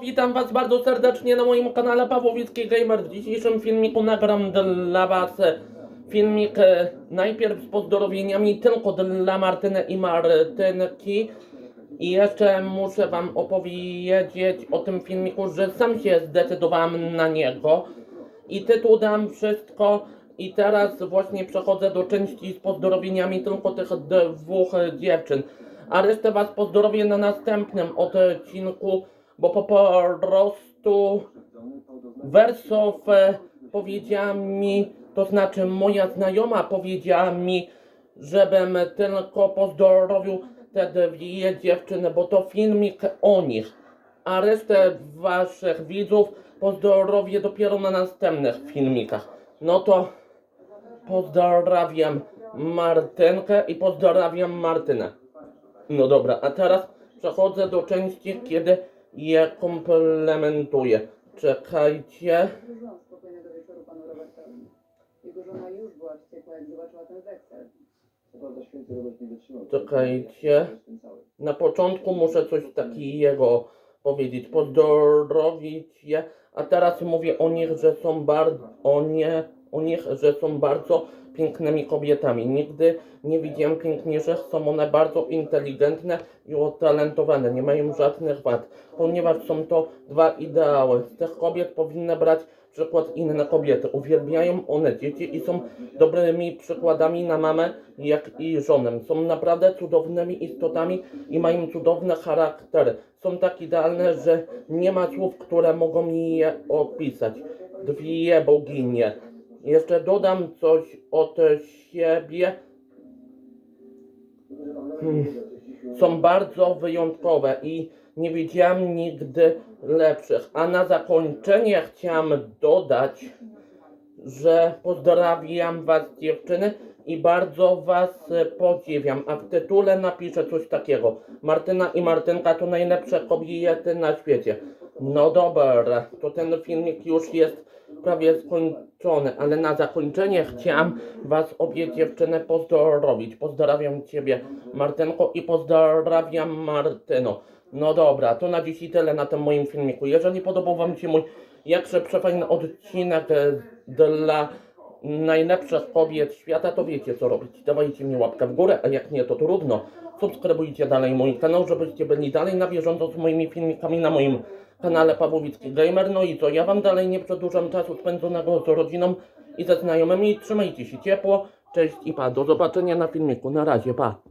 Witam Was bardzo serdecznie na moim kanale Pawłowicki Gamer. W dzisiejszym filmiku nagram dla Was filmik e, najpierw z pozdrowieniami tylko dla Martyny i Martynki. I jeszcze muszę Wam opowiedzieć o tym filmiku, że sam się zdecydowałem na niego. I tytuł dam wszystko. I teraz właśnie przechodzę do części z pozdrowieniami tylko tych dwóch dziewczyn. A resztę Was pozdrowię na następnym odcinku, bo po prostu Wersow powiedziała mi, to znaczy moja znajoma powiedziała mi, żebym tylko pozdrowił te dwie dziewczyny, bo to filmik o nich. A resztę waszych widzów pozdrowię dopiero na następnych filmikach. No to pozdrawiam Martynkę i pozdrawiam Martynę. No dobra, a teraz przechodzę do części, kiedy je komplementuję. Czekajcie. Spokojnego wieczoru panu Robertowi. Jego żona już była wściekła, jak zobaczyła ten weksel. Co prawda święty Robert nie wytrzymał. Czekajcie. Na początku muszę coś takiego powiedzieć. Pozdrowić je. A teraz mówię o nich, że są bardzo. O nie. O nich, że są bardzo pięknymi kobietami. Nigdy nie widziałem piękniejszych. Są one bardzo inteligentne i utalentowane. Nie mają żadnych wad. Ponieważ są to dwa ideały. Z tych kobiet powinny brać przykład inne kobiety. Uwielbiają one dzieci i są dobrymi przykładami na mamę, jak i żonę. Są naprawdę cudownymi istotami i mają cudowne charaktery. Są tak idealne, że nie ma słów, które mogą je opisać. Dwie boginie. Jeszcze dodam coś od siebie. Hmm. Są bardzo wyjątkowe i nie widziałem nigdy lepszych. A na zakończenie chciałem dodać, że pozdrawiam Was dziewczyny i bardzo Was podziwiam. A w tytule napiszę coś takiego. Martyna i Martynka to najlepsze kobiety na świecie. No dobra, to ten filmik już jest prawie skończony, ale na zakończenie chciałem Was obie dziewczyny pozdrowić. Pozdrawiam Ciebie Martynko i pozdrawiam Martyno. No dobra, to na dziś i tyle na tym moim filmiku. Jeżeli podobał Wam się mój jakże przefajny odcinek e, dla najlepszych kobiet świata, to wiecie co robić. Dawajcie mi łapkę w górę, a jak nie, to trudno. Subskrybujcie dalej mój kanał, żebyście byli dalej na bieżąco z moimi filmikami na moim kanale Pawłowicki Gamer. No i co, ja Wam dalej nie przedłużam czasu spędzonego z rodziną i ze znajomymi. Trzymajcie się ciepło, cześć i pa. Do zobaczenia na filmiku. Na razie, pa.